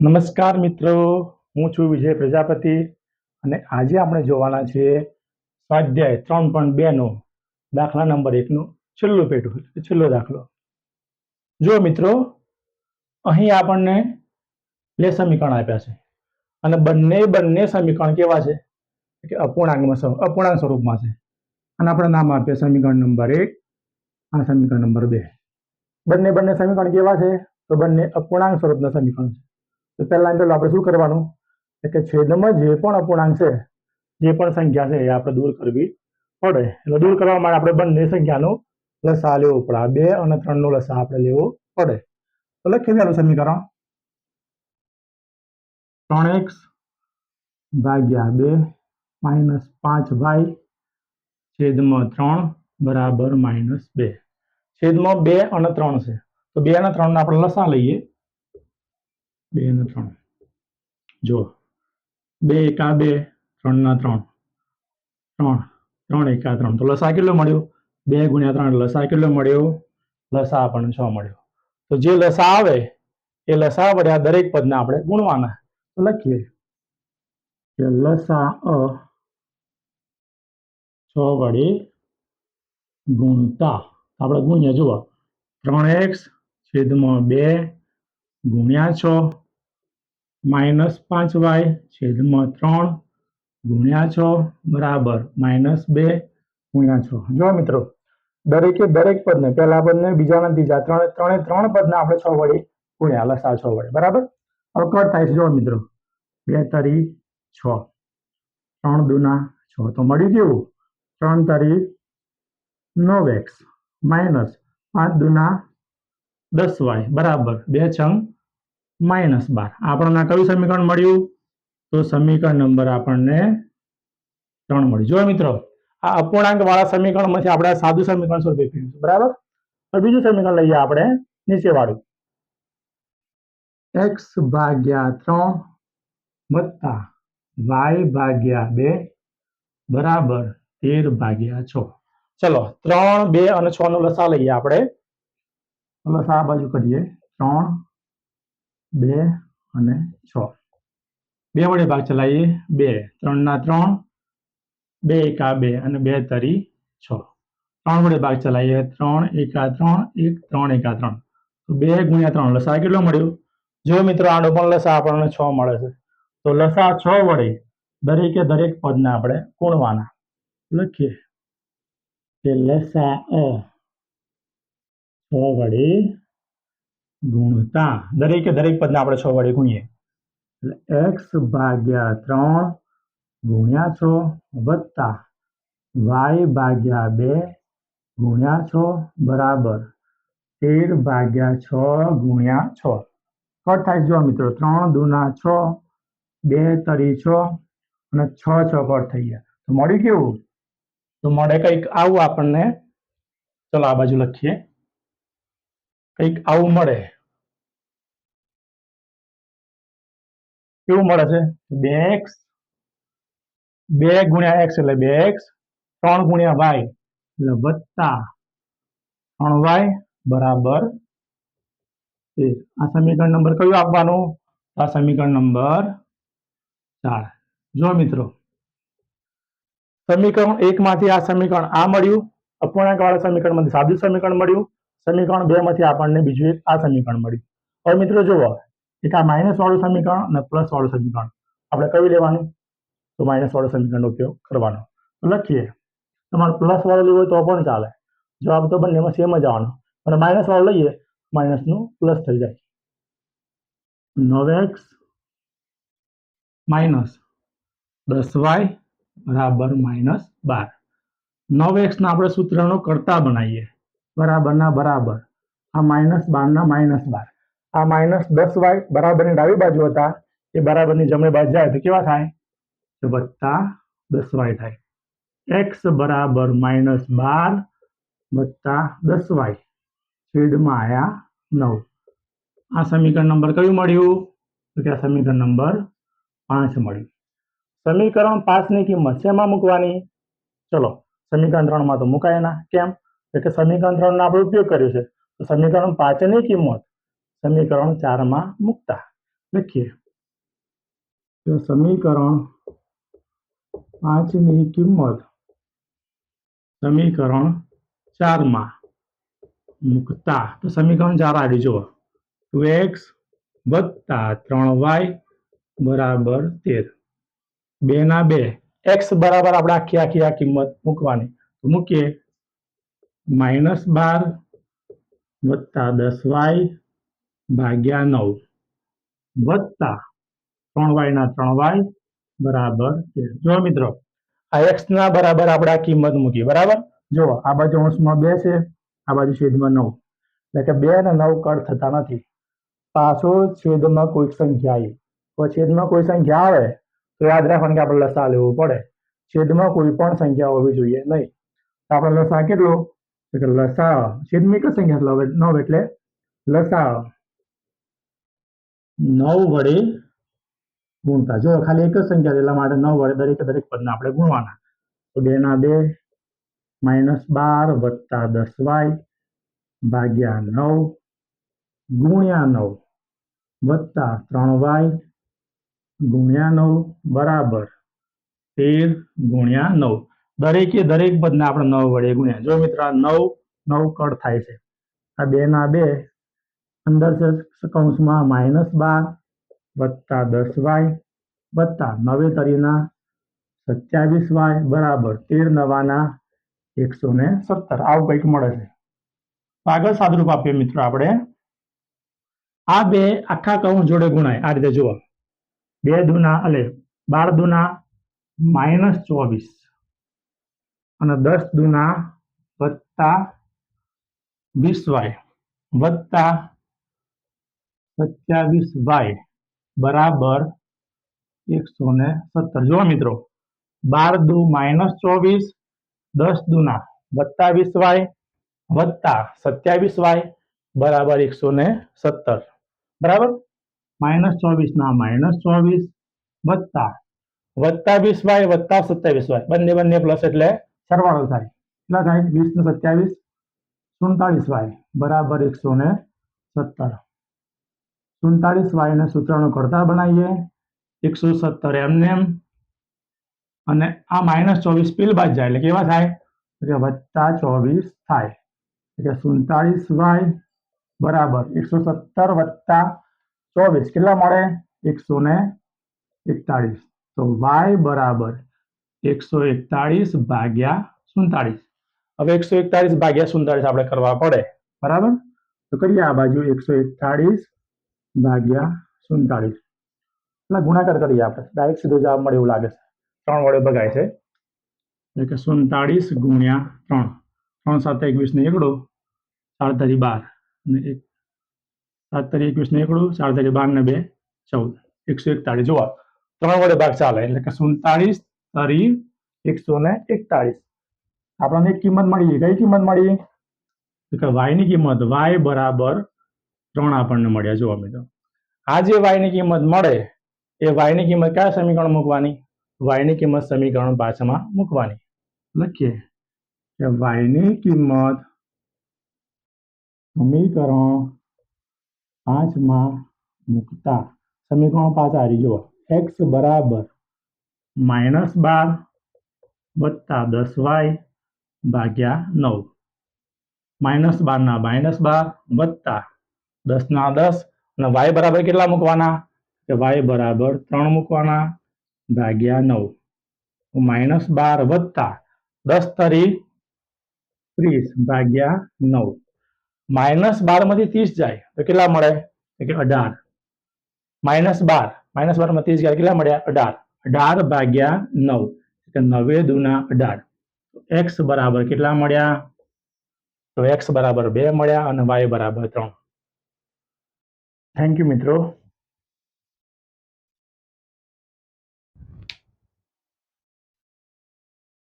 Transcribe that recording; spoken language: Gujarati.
નમસ્કાર મિત્રો, હું છું વિજય પ્રજાપતિ અને આજે આપણે જોવાના છે સ્વાધ્યાય ત્રણ પોઈન્ટ બે નો દાખલા નંબર એકનું છેલ્લું પેટું છેલ્લો દાખલો. જો મિત્રો, અહીં આપણને બે સમીકરણ આપ્યા છે અને બંને બંને સમીકરણ કેવા છે? કે અપૂર્ણાંકમાં અપૂર્ણાંક સ્વરૂપમાં છે. અને આપણે નામ આપીએ સમીકરણ નંબર એક આ સમીકરણ નંબર બે. બંને બંને સમીકરણ કેવા છે? તો બંને અપૂર્ણાંક સ્વરૂપના સમીકરણ છે. તો પહેલા પેલું આપણે શું કરવાનું? કે છેદમાં જે પણ અપૂર્ણાંક છે, જે પણ સંખ્યા છે, એ આપણે દૂર કરવી પડે. એટલે દૂર કરવા માટે આપણે બંને સંખ્યાનો લસા લેવો પડે. બે અને ત્રણનો લસા આપણે લેવો પડે. તો લખી પહેલું સમીકરણ. ત્રણ એક્સ ભાગ્યા બે માઇનસ પાંચ વાય છેદમાં ત્રણ બરાબર માઇનસ બે. છેદમાં બે અને ત્રણ છે. તો બે અને ત્રણનો આપણે લસા લઈએ. બે ને ત્રણ. જો, બે એકા બે, ત્રણ ના ત્રણ. ત્રણ ત્રણ એકા ત્રણ. તો લસા કેટલો મળ્યો? બે ગુણ્યા ત્રણ. લસા કેટલો મળ્યો? લસા આપણને છ મળ્યો. તો જે લસા આવે, એ લસા વડે આ દરેક પદને આપણે ગુણવાના. તો લખીએ. કે લસા અ છ વડે ગુણતા. આપણે ગુણ્યા જુઓ. ત્રણ એક્સ છેદમાં બે ગુણ્યા છ માઇનસ પાંચ વાય છેદમાં ત્રણ ગુણ્યા છ બરાબર માઇનસ બે ગુણ્યા છ. જો મિત્રો, દરેકે દરેક પદને, પહેલા પદને, બીજા નથી ત્રીજા, ત્રણે ત્રણે, ત્રણ પદને આપણે છ વડે ગુણ્યા લસા છ વડે, બરાબર? હવે થાય છે, જો મિત્રો, બે તરી છ. ત્રણ દુના છ, તો મળી ગયું. ત્રણ તરી નવ એક્સ માઇનસ પાંચ દુના દસ વાય બરાબર. બે છંગ માઇનસ બાર. આપણને કયું સમીકરણ મળ્યું? તો સમીકરણ નંબર આપણને ત્રણ મળ્યું. જો મિત્રો, આ અપૂર્ણાંક વાળા સમીકરણમાંથી આપણે સાદું સમીકરણ શોધી છે, બરાબર? તો બીજું સમીકરણ લઈએ આપણે નીચે વાળું એક્સ ભાગ્યા ત્રણ વત્તા વાય ભાગ્યા બે, બરાબર, તેર ભાગ્યા છ. ચલો, ત્રણ, બે અને છ નો લસા લઈએ આપણે. લસા આ બાજુ કરીએ. ત્રણ, બે અને છ. બે વડે ભાગ ચલાવીએ. બે. ત્રણ ના ત્રણ. બે એકા બે અને બે તરી છ. ત્રણ વડે ભાગ ચલાવીએ. ત્રણ, એકા ત્રણ, એક ત્રણ, એકા ત્રણ. તો બે ગુણ્યા ત્રણ. લસા કેટલો મળ્યો? જો મિત્રો આનો પણ લસા આપણને છ મળે છે. તો લસા છ વડે દરેકે દરેક પદને આપણે ગુણવાના. લખીએ. કે લસા અ છ વડે ગુણતા. દરેકે દરેક પદને આપણે છ વડે ગુણીએ. એટલે એક્સ ભાગ્યા ત્રણ ગુણ્યા છ વત્તા વાય ભાગ્યા બે ગુણ્યા છ બરાબર. તેર ભાગ્યા છ ગુણ્યા છ. કટ થાય જો મિત્રો, ત્રણ દુના છ, બે તરી છ અને છ છ કટ થઈ ગયા. તો મળ્યું કેવું? તો મળે કંઈક આવું આપણને. ચલો આ બાજુ લખીએ. કંઈક આવું મળે. કેવું મળે છે? બે એક્સ, બે ગુણ્યા એક્સ એટલે બે એક્સ, ત્રણ ગુણ્યા વાય એટલે વત્તા ત્રણ વાય બરાબર આ સમીકરણ નંબર કયું આપવાનું? આ સમીકરણ નંબર ચાર. જો મિત્રો, સમીકરણ એક માંથી આ સમીકરણ આ મળ્યું અપૂર્ણાંક વાળા સમીકરણમાંથી સાદું સમીકરણ મળ્યું સમીકરણ બે માંથી આપણને બીજું એક આ સમીકરણ મળ્યું. હવે મિત્રો જુઓ, એક આ માઇનસ વાળું સમીકરણ અને પ્લસ વાળું સમીકરણ. આપણે કયું લેવાનું? તો માઇનસ વાળું સમીકરણનો ઉપયોગ કરવાનો. લખીએ. તમારે પ્લસ વાળું લેવું હોય તો પણ ચાલે. જવાબ તો બંનેમાં સેમ જ આવવાનો. અને માઇનસ વાળું લઈએ માઇનસનું પ્લસ થઈ જાય. નવ એક્સ માઇનસ દસ વાય બરાબર માઇનસ બાર. નવ એક્સના આપણે સૂત્રનો કરતા બનાવીએ. બરાબરના બરાબર. આ માઇનસ બારના માઇનસ બાર. આ માઇનસ દસ વાય બરાબરની ડાબી બાજુ હતા. એ બરાબરની જમણી બાજુ જાય તો કેવા થાય? તો વત્તા દસ વાય થાય. એક્સ બરાબર માઇનસ બાર વત્તા દસ વાય છેદમાં આયા નવ. આ સમીકરણ નંબર કયું મળ્યું? તો કે આ સમીકરણ નંબર પાંચ મળ્યું. સમીકરણ પાંચની કિંમત શેમાં મૂકવાની? ચલો, સમીકરણ ત્રણમાં તો મુકાય ના. કેમ? કે સમીકરણ ત્રણનો આપણે ઉપયોગ કર્યો છે. તો સમીકરણ પાંચની કિંમત સમીકરણ ચારમાં મૂકતા લખીએ. તો સમીકરણ પાંચની કિંમત સમીકરણ ચારમાં મૂકતા. તો સમીકરણ ચાર આવી જુઓ. ટુ એક્સ વત્તા ત્રણ વાય બરાબર તેર. બે ના બે. એક્સ બરાબર આપણે આખી આખી આ કિંમત મૂકવાની. મૂકીએ. માઇનસ બાર વત્તા દસ વાય ભાગ્યા નવ. વત્તા ત્રણ વાય ના ત્રણ વાય બરાબર તેર. જો મિત્રો, આ એક્સ ના બરાબર આપણે આ કિંમત મૂકી બરાબર? જો આ બાજુ અંશમાં બે છે, આ બાજુ છેદમાં નવ. એટલે કે બે અને નવ કટ થતા નથી. પાછો છેદમાં કોઈક સંખ્યા આવી. છેદમાં કોઈ સંખ્યા આવે, તો યાદ રાખવાનું કે આપણે લસા લેવું પડે. છેદમાં કોઈ પણ સંખ્યા હોવી જોઈએ નહીં. આપણે લસા કેટલો? તો કે લસા છેદમાં એક સંખ્યા એટલે નવ એટલે લસા નવ વડે ગુણતા જો ખાલી એક જ સંખ્યા છે એટલા માટે નવ વડે દરેક દરેક પદને આપણે ગુણવાના તો બે ના બે માઇનસ બાર વત્તા દસ વાય ભાગ્યા નવ ગુણ્યા નવ વત્તા ત્રણ વાય ગુણ્યા નવ બરાબર તેર ગુણ્યા નવ દરેકે દરેક પદને આપણે નવ વડે ગુણ્યા. જો મિત્ર નવ નવ કળ થાય છે. આ બે ના બે અંદર છે કૌંસમાં માઇનસ બાર, વત્તા દસ વાય, વત્તા નવેતરીના સત્યાવીસ વાય, બરાબર તેર નવાના એકસો ને સત્તર. આવું કંઈક મળે છે. આગળ સાદરૂપ આપીએ મિત્રો આપણે. આ બે આખા કૌંસ જોડે ગુણાય. આ રીતે જુઓ. બે દુના અલે બાર દુના માઇનસ ચોવીસ. અને દસ દુના વત્તા વીસ વાય. વત્તા સત્યાવીસ વાય બરાબર એકસો ને સત્તર. જો મિત્રો, બાર દુ માઇનસ ચોવીસ, દસ દુના વત્તા વીસ વાય, વત્તા સત્યાવીસ વાય બરાબર એકસો ને સત્તર. બરાબર? માઇનસ ચોવીસ ના માઇનસ ચોવીસ વત્તા વત્તા વીસ વાય, વત્તા સત્યાવીસ વાય. બંને બંને પ્લસ એટલે સરવાળો થાય. કેટલા થાય? વીસ ને સત્યાવીસ, સુડતાળીસ વાય. બરાબર એકસો ને સત્તર. સુડતાળીસ વાય ને સૂત્રનો કરતા બનાવીએ. એકસો સત્તર એમને એમ અને આ માઇનસ ચોવીસ પીલ બાદ જાય. એટલે કેવા થાય? એટલે વત્તા ચોવીસ થાય. એટલે સુડતાળીસ વાય બરાબર એકસો સત્તર વત્તા ચોવીસ. કેટલા મળે? એકસો ને એકતાળીસ. તો વાય બરાબર એકસો એકતાળીસ ભાગ્યા સુડતાળીસ. હવે એકસો એકતાળીસ ભાગ્યા સુડતાળીસ આપણે કરવા પડે. બરાબર? તો કરીએ આ બાજુ એકસો એકતાળીસ ભાગ્યા સુડતાળીસ. એટલે ગુણાકાર કરીએ આપણે. ડાયરેક્ટ સીધો જવાબ મળે એવું લાગે છે. ત્રણ વડે ભગાય છે. એટલે કે સુડતાળીસ ગુણ્યા ત્રણ. ત્રણ સાત એકવીસ ને એકડો, ચાર તારી બાર. અને એક સાત તરી એકવીસ ને એકડું, ચાર તારી બાર ને બે ચૌદ. એકસો એકતાળીસ. જોવા ત્રણ વડે ભાગ ચાલે. એટલે કે સુડતાળીસ તરી એકસો ને એકતાળીસ. આપણને એક કિંમત મળી કઈ કિંમત મળી? કે વાયની કિંમત. વાય બરાબર ત્રણ આપણને મળ્યા. જોવા મિત્રો. આ જે વાયની કિંમત મળે, એ વાયની કિંમત કયા સમીકરણ મૂકવાની? y ની કિંમત સમીકરણ પાછળમાં મૂકવાની. લખીએ કે વાયની કિંમત સમીકરણ પાંચમાં મૂકતા. સમીકરણ પાંચ હારી જુઓ. એક્સ બરાબર માઇનસ બાર વત્તા દસ વાય ભાગ્યા નવ. માઇનસ બારના માઇનસ બાર વત્તા દસના દસ. અને વાય બરાબર કેટલા મૂકવાના? કે વાય બરાબર ત્રણ મૂકવાના ભાગ્યા નવ. માઇનસ બાર વત્તા દસ તરી ત્રીસ ભાગ્યા નવ. માઇનસ બારમાંથી ત્રીસ જાય, તો કેટલા મળે? કે અઢાર. માઇનસ બાર માઇનસ બારમાં ત્રીસ ગયા કેટલા મળ્યા? અઢાર. અઢાર ભાગ્યા નવ, એટલે નવે દુના અઢાર. એક્સ બરાબર કેટલા મળ્યા? તો એક્સ બરાબર બે મળ્યા અને વાય બરાબર ત્રણ. થેન્ક યુ મિત્રો.